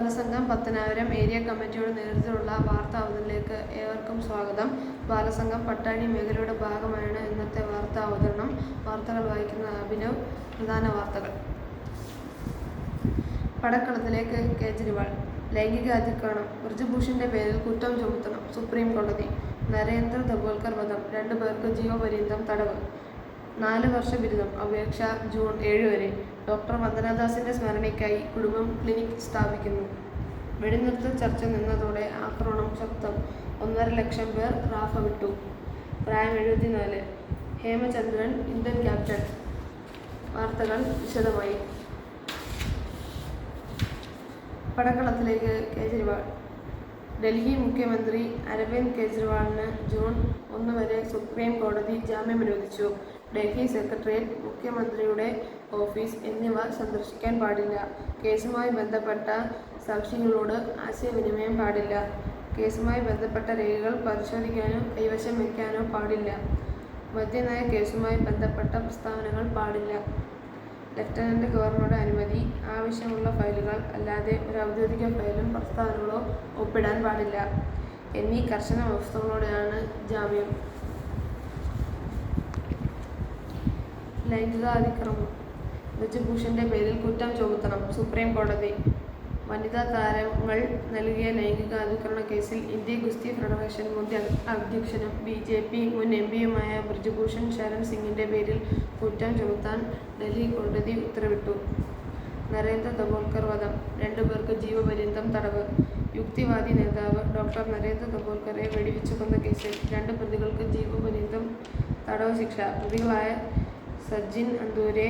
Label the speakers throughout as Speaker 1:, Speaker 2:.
Speaker 1: Balasangham Pathanapuram area കമ്മിറ്റിയുടെ നേതൃത്വത്തിലുള്ള വാർത്താ അവതരണത്തിലേക്ക് ഏവർക്കും സ്വാഗതം. ബാലസംഘം പട്ടാണി മേഖലയുടെ ഭാഗമാണ് ഇന്നത്തെ വാർത്താ അവതരണം. വാർത്തകൾ വായിക്കുന്ന അഭിനവ്. പ്രധാന വാർത്തകൾ. പടക്കളത്തിലേക്ക് കേജ്രിവാൾ. ലൈംഗിക അതിക്രമണം. ബ്രിജഭൂഷന്റെ പേരിൽ കുറ്റം ചുമത്തണം. സുപ്രീം കോടതി. നരേന്ദ്ര ദബോൽക്കർ വധം. രണ്ടു പേർക്ക് ജീവപര്യന്തം തടവ്. നാല് വർഷ ബിരുദം അപേക്ഷ ജൂൺ ഏഴ് വരെ. ഡോക്ടർ വന്ദനാദാസിന്റെ സ്മരണയ്ക്കായി കുടുംബം ക്ലിനിക് സ്ഥാപിക്കുന്നു. വെടിനിർത്തൽ ചർച്ച നിന്നതോടെ ആക്രമണം ശക്തം ഒന്നര ലക്ഷം പേർ റാഫ വിട്ടു. പ്രായം എഴുപത്തിനാല്. Hemachandran Indian captain. വാർത്തകൾ വിശദമായി. പടക്കളത്തിലേക്ക് കേജ്രിവാൾ. ഡൽഹി മുഖ്യമന്ത്രി അരവിന്ദ് കെജ്രിവാളിന് ജൂൺ ഒന്ന് വരെ സുപ്രീം കോടതി ജാമ്യം അനുവദിച്ചു ഡൽഹി സെക്രട്ടേറിയറ്റ് മുഖ്യമന്ത്രിയുടെ ഓഫീസ് എന്നിവ സന്ദർശിക്കാൻ പാടില്ല. കേസുമായി ബന്ധപ്പെട്ട സാക്ഷികളോട് ആശയവിനിമയം പാടില്ല. കേസുമായി ബന്ധപ്പെട്ട രേഖകൾ പരിശോധിക്കാനോ കൈവശം വയ്ക്കാനോ പാടില്ല. മദ്യനയ കേസുമായി ബന്ധപ്പെട്ട പ്രസ്താവനകൾ പാടില്ല. ലഫ്റ്റനന്റ് ഗവർണറുടെ അനുമതി ആവശ്യമുള്ള ഫയലുകൾ അല്ലാതെ ഒരു ഔദ്യോഗിക ഫയലും പ്രസ്താവനകളോ ഒപ്പിടാൻ പാടില്ല. എന്നീ കർശന വ്യവസ്ഥകളോടെയാണ് ജാമ്യം. ലൈംഗികാതിക്രമം. ബ്രിജഭൂഷന്റെ പേരിൽ കുറ്റം ചുമത്തണം. സുപ്രീം കോടതി. വനിതാ താരങ്ങൾ നൽകിയ ലൈംഗിക അതിക്രമണ കേസിൽ ഇന്ത്യ ഗുസ്തി ഫെഡറേഷൻ മുൻ അധ്യക്ഷനും ബി ജെ പി മുൻ എം പിയുമായ ബ്രിജഭൂഷൺ ശരൺ സിംഗിന്റെ പേരിൽ കുറ്റം ചുമത്താൻ ഡൽഹി കോടതി ഉത്തരവിട്ടു. നരേന്ദ്ര ദബോൽക്കർ വധം രണ്ടുപേർക്ക് ജീവപര്യന്തം തടവ് യുക്തിവാദി നേതാവ് ഡോക്ടർ നരേന്ദ്ര ദബോൽക്കറെ വെടിവെച്ചു കൊന്ന കേസിൽ രണ്ട് പ്രതികൾക്ക് ജീവപര്യന്തം തടവ് ശിക്ഷ പ്രതികളായ സജിൻ അന്തൂരെ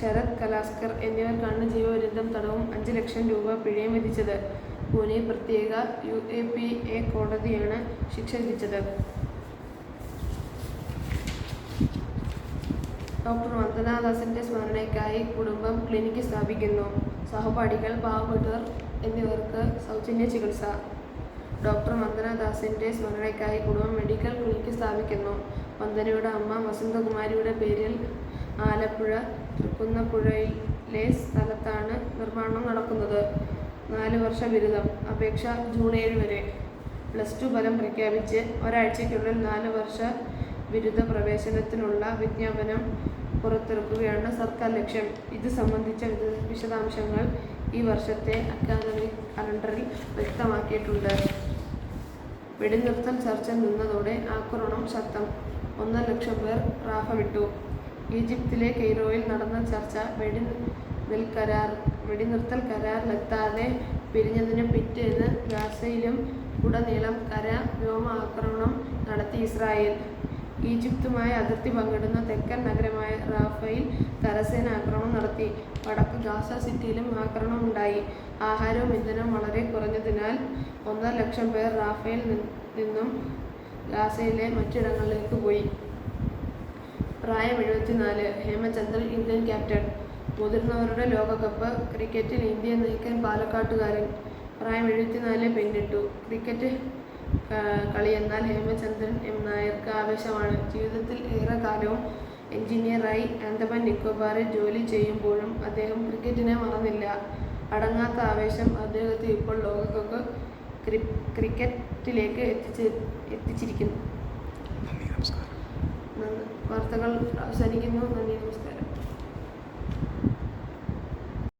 Speaker 1: ശരത് കലാസ്കർ എന്നിവർക്കാണ് ജീവപര്യന്തം തടവും അഞ്ച് ലക്ഷം രൂപ പിഴയും വിധിച്ചത്. പൂനെ പ്രത്യേക യു എ പി എ കോടതിയാണ് ശിക്ഷ വിധിച്ചത്. ഡോക്ടർ വന്ദനാദാസിന്റെ സ്മരണയ്ക്കായി കുടുംബം ക്ലിനിക്ക് സ്ഥാപിക്കുന്നു. സഹപാഠികൾ പാവപ്പെട്ടവർ എന്നിവർക്ക് സൗജന്യ ചികിത്സ. ഡോക്ടർ വന്ദനാദാസിന്റെ സ്മരണയ്ക്കായി കുടുംബം മെഡിക്കൽ ക്ലിനിക്ക് സ്ഥാപിക്കുന്നു. വന്ദനയുടെ അമ്മ വസന്തകുമാരിയുടെ പേരിൽ ആലപ്പുഴ തൃക്കുന്നപ്പുഴയിലെ സ്ഥലത്താണ് നിർമ്മാണം നടക്കുന്നത്. നാല് വർഷ ബിരുദം അപേക്ഷ ജൂൺ ഏഴ് വരെ. പ്ലസ് ടു ഫലം പ്രഖ്യാപിച്ച് ഒരാഴ്ചയ്ക്കുള്ളിൽ നാല് വർഷ ബിരുദ പ്രവേശനത്തിനുള്ള വിജ്ഞാപനം പുറത്തിറക്കുകയാണ് സർക്കാർ ലക്ഷ്യം. ഇത് സംബന്ധിച്ച വിശദാംശങ്ങൾ ഈ വർഷത്തെ അക്കാദമിക് കലണ്ടറിൽ വ്യക്തമാക്കിയിട്ടുണ്ട്. വെടിനിർത്തൽ ചർച്ച നിന്നതോടെ ആക്രമണം ശക്തം. ഒന്നര ലക്ഷം പേർ റാഫ വിട്ടു. ഈജിപ്തിലെ കെയ്റോയിൽ നടന്ന ചർച്ച വെടി കരാർ വെടിനിർത്തൽ കരാറിലെത്താതെ പിരിഞ്ഞതിന് പിറ്റേന്ന് ഗാസയിലും ഉടനീളം കര വ്യോമ ആക്രമണം നടത്തി ഇസ്രായേൽ. ഈജിപ്തുമായി അതിർത്തി പങ്കിടുന്ന തെക്കൻ നഗരമായ റാഫയിൽ കരസേന ആക്രമണം നടത്തി. വടക്ക് ഗാസ സിറ്റിയിലും ആക്രമണം ഉണ്ടായി. ആഹാരവും ഇന്ധനവും വളരെ കുറഞ്ഞതിനാൽ ഒന്നര ലക്ഷം പേർ റാഫയിൽ നിന്നും ഗാസയിലെ മറ്റിടങ്ങളിലേക്ക് പോയി. പ്രായം എഴുപത്തിനാല് ഹേമചന്ദ്രൻ ഇന്ത്യൻ ക്യാപ്റ്റൻ. മുതിർന്നവരുടെ ലോകകപ്പ് ക്രിക്കറ്റിൽ ഇന്ത്യയെ നയിക്കാൻ പാലക്കാട്ടുകാരൻ. പ്രായം എഴുപത്തിനാല് പിന്നിട്ടു ക്രിക്കറ്റ് കളി എന്നാൽ ഹേമചന്ദ്രൻ എം നായർക്ക് ആവേശമാണ്. ജീവിതത്തിൽ ഏറെ കാലവും എഞ്ചിനീയറായി ആൻഡമാൻ നിക്കോബാറിൽ ജോലി ചെയ്യുമ്പോഴും അദ്ദേഹം ക്രിക്കറ്റിനെ മറന്നില്ല. അടങ്ങാത്ത ആവേശം അദ്ദേഹത്തെ ഇപ്പോൾ ലോകകപ്പ് ക്രിക്കറ്റിലേക്ക് എത്തിച്ച് എത്തിച്ചിരിക്കുന്നു. വാർത്തകൾ അവസാനിക്കുന്നു. നന്ദി നമസ്കാരം.